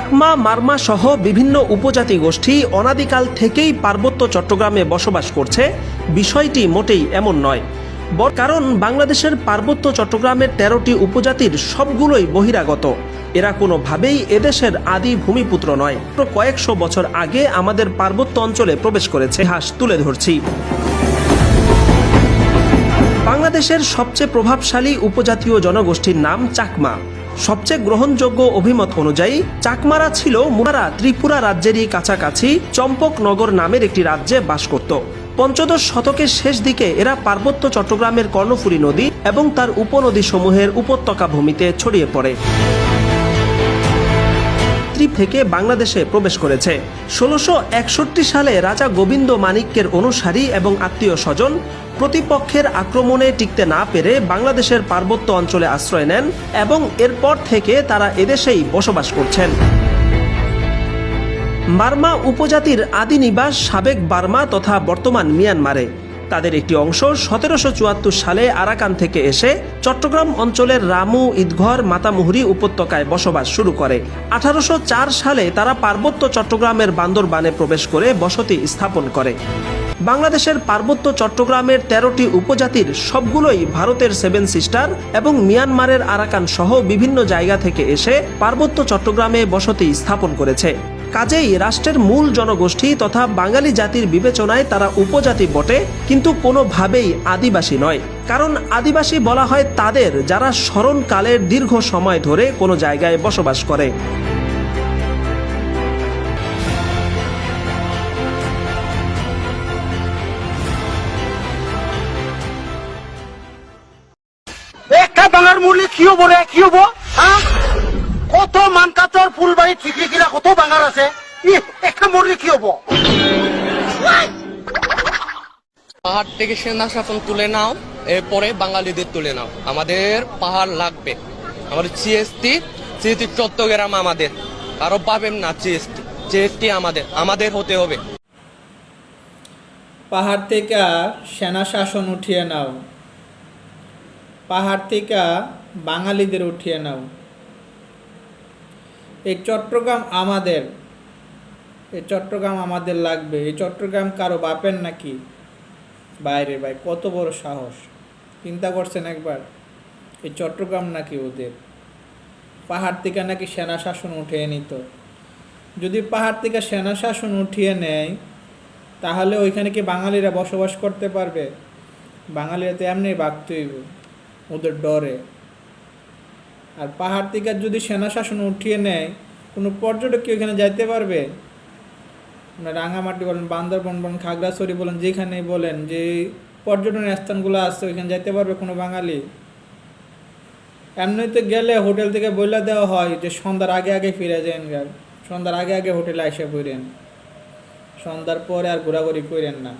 চাকমা, মারমা সহ বিভিন্ন উপজাতি গোষ্ঠী অনাদিকাল থেকেই পার্বত্য চট্টগ্রামে বসবাস করছে। বিষয়টি মোটেই এমন নয়। বর কারণ বাংলাদেশের পার্বত্য চট্টগ্রামের তেরোটি উপজাতির সবগুলোই বহিরাগত। এরা কোনোভাবেই এদেশের আদি ভূমিপুত্র নয়। কয়েকশো বছর আগে আমাদের পার্বত্য অঞ্চলে প্রবেশ করেছে। ইতিহাস তুলে ধরছি। বাংলাদেশের সবচেয়ে প্রভাবশালী উপজাতীয় জনগোষ্ঠীর নাম চাকমা। সবচেয়ে গ্রহণযোগ্য অভিমত অনুযায়ী, চাকমারা ছিল মুরারা ত্রিপুরা রাজ্যেরই কাছাকাছি চম্পকনগর নামের একটি রাজ্যে বাস করত। পঞ্চদশ শতকের শেষ দিকে এরা পার্বত্য চট্টগ্রামের কর্ণফুলী নদী এবং তার উপনদী সমূহের উপত্যকা ভূমিতে ছড়িয়ে পড়ে। ত্রিপ থেকে বাংলাদেশে প্রবেশ করেছে। ষোলোশো একষট্টি সালে রাজা গোবিন্দ মানিক্যের অনুসারী এবং আত্মীয় স্বজন প্রতিপক্ষের আক্রমণে টিকতে না পেরে বাংলাদেশের পার্বত্য অঞ্চলে আশ্রয় নেন এবং এরপর থেকে তারা এদেশেই বসবাস করছেন। মারমা উপজাতির আদি নিবাস সাবেক বার্মা তথা বর্তমান মিয়ানমারে। তাদের একটি অংশ সতেরোশো চুয়াত্তর সালে আরাকান থেকে এসে চট্টগ্রাম অঞ্চলের রামু ঈদঘর মাতামুহুরি উপত্যকায় বসবাস শুরু করে। আঠারোশো চার সালে তারা পার্বত্য চট্টগ্রামের বান্দরবানে প্রবেশ করে বসতি স্থাপন করে। বাংলাদেশের পার্বত্য চট্টগ্রামের তেরোটি উপজাতির সবগুলোই ভারতের সেভেন সিস্টার এবং মিয়ানমারের আরাকান সহ বিভিন্ন জায়গা থেকে এসে পার্বত্য চট্টগ্রামে বসতি স্থাপন করেছে। কাজেই রাষ্ট্রের মূল জনগোষ্ঠী তথা বাঙালি জাতির বিবেচনায় তারা উপজাতি বটে, কিন্তু কোনোভাবেই আদিবাসী নয়। কারণ আদিবাসী বলা হয় তাদের, যারা স্মরণকালের দীর্ঘ সময় ধরে কোনো জায়গায় বসবাস করে। বাঙার মুরলি কি হব রে? কি হব? হ্যাঁ? কত মানকাচর ফুলবাড়ি ঠিকরি কিনা কত বাঙার আছে? ই, একটা মুরলি কি হব? পাহাড় থেকে সেনা শাসন তুলে নাও এরপরে বাঙালিদের তুলে নাও। আমাদের পাহাড় লাগবে। আমাদের জিএসটি জিএসটি চট্টগ্রাম আমাদের। কারও পাবেন না জিএসটি জিএসটি আমাদের। আমাদের হতে হবে। পাহাড় থেকে সেনা শাসন উঠিয়ে নাও। পাহাড় থেকে বাঙালিদের উঠিয়ে নাও। এই চট্টগ্রাম আমাদের, এই চট্টগ্রাম আমাদের লাগবে। এই চট্টগ্রাম কারও বাপের নাকি? বাইরে ভাই, কত বড় সাহস। চিন্তা করছেন একবার, এই চট্টগ্রাম নাকি ওদের? পাহাড় থেকে নাকি সেনা শাসন উঠিয়ে নিত। যদি পাহাড় থেকে সেনা শাসন উঠিয়ে নেয়, তাহলে ওইখানে কি বাঙালিরা বসবাস করতে পারবে? বাঙালিরা তো এমনি হইব ওদের ডরে। আর পাহাড় থেকে যদি সেনা শাসন উঠিয়ে নেয়, কোনো পর্যটক কি ওইখানে যাইতে পারবে? আপনার রাঙামাটি বলেন, বান্দরবন বলেন, খাগড়াছড়ি বলেন যেখানে বলেন, যে পর্যটন স্থানগুলো আছে, ওইখানে যাইতে পারবে কোনো বাঙালি? এমনিতে গেলে হোটেল থেকে বইলা দেওয়া হয় যে সন্ধ্যার আগে আগে ফিরে যান গেল সন্ধ্যার আগে আগে হোটেলে এসে পড়েন। সন্ধ্যার পরে আর ঘোরাঘুরি করেন না।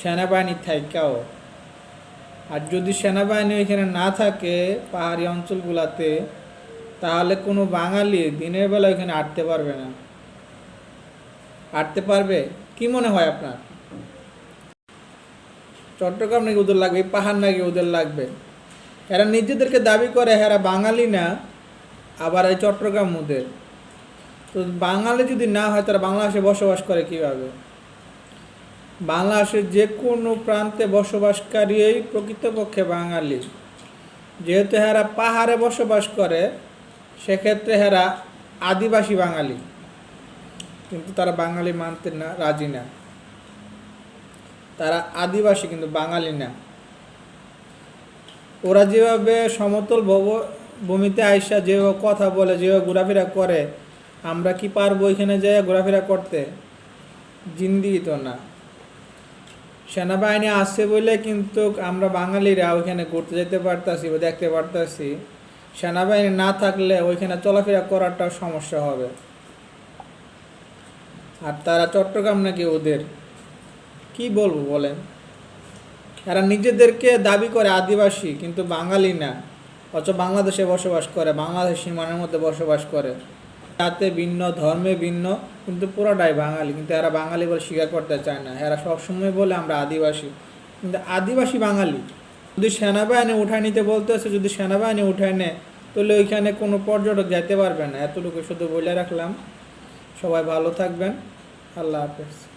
সেনাবাহিনী থাইকাও। আর যদি সেনাবাহিনী এখানে না থাকে পাহাড়ি অঞ্চলগুলাতে, তাহলে কোনো বাঙালি দিনের বেলা ওখানে আটতে পারবে না। আটতে পারবে? কি মনে হয় আপনার? চট্টগ্রাম নাকি ওদের লাগবে? পাহাড় নাকি ওদের লাগবে? এরা নিজেদেরকে দাবি করে, এরা বাঙালি না, আবার এই চট্টগ্রাম ওদের। তো বাঙালি যদি না হয়, তারা বাংলাদেশে বসবাস করে কীভাবে? বাংলাদেশের যে কোনো প্রান্তে বসবাসকারীই প্রকৃতপক্ষে বাঙালি। যেহেতু হেরা পাহাড়ে বসবাস করে, সেক্ষেত্রে হেরা আদিবাসী বাঙালি। কিন্তু তারা বাঙালি মানতে না, রাজি না। তারা আদিবাসী কিন্তু বাঙালি না। ওরা যেভাবে সমতল ভব- ভূমিতে আইসা যেভাবে কথা বলে, যেভাবে ঘোরাফেরা করে, আমরা কি পারব এখানে যেয়ে ঘোরাফেরা করতে? জিন্দি তো না। সেনাবাহিনী আছে বলে কিন্তু আমরা বাঙালিরা ওইখানে ঘুরতে যেতে পারতাছি বা দেখতে পারতাছি। সেনাবাহিনী না থাকলে ওইখানে চলাফেরা করাটাও সমস্যা হবে। আর তারা চট্টগ্রাম নাকি ওদের? কি বলব বলেন? এরা নিজেদেরকে দাবি করে আদিবাসী, কিন্তু বাঙালি না। অথচ বাংলাদেশে বসবাস করে, বাংলাদেশ সীমানার মধ্যে বসবাস করে। জাতে ভিন্ন, ধর্মে ভিন্ন, কিন্তু পুরোটাই বাঙালি। কিন্তু এরা বাঙালি বলে স্বীকার করতে চায় না। এরা সবসময় বলে আমরা আদিবাসী। কিন্তু আদিবাসী বাঙালি যদি সেনাবাহিনী উঠায় নিতে বলতে হচ্ছে যদি সেনাবাহিনী উঠায় নেয়, তাহলে ওইখানে কোনো পর্যটক যেতে পারবে না। এতটুকু শুধু বলে রাখলাম। সবাই ভালো থাকবেন। আল্লাহ হাফেজ।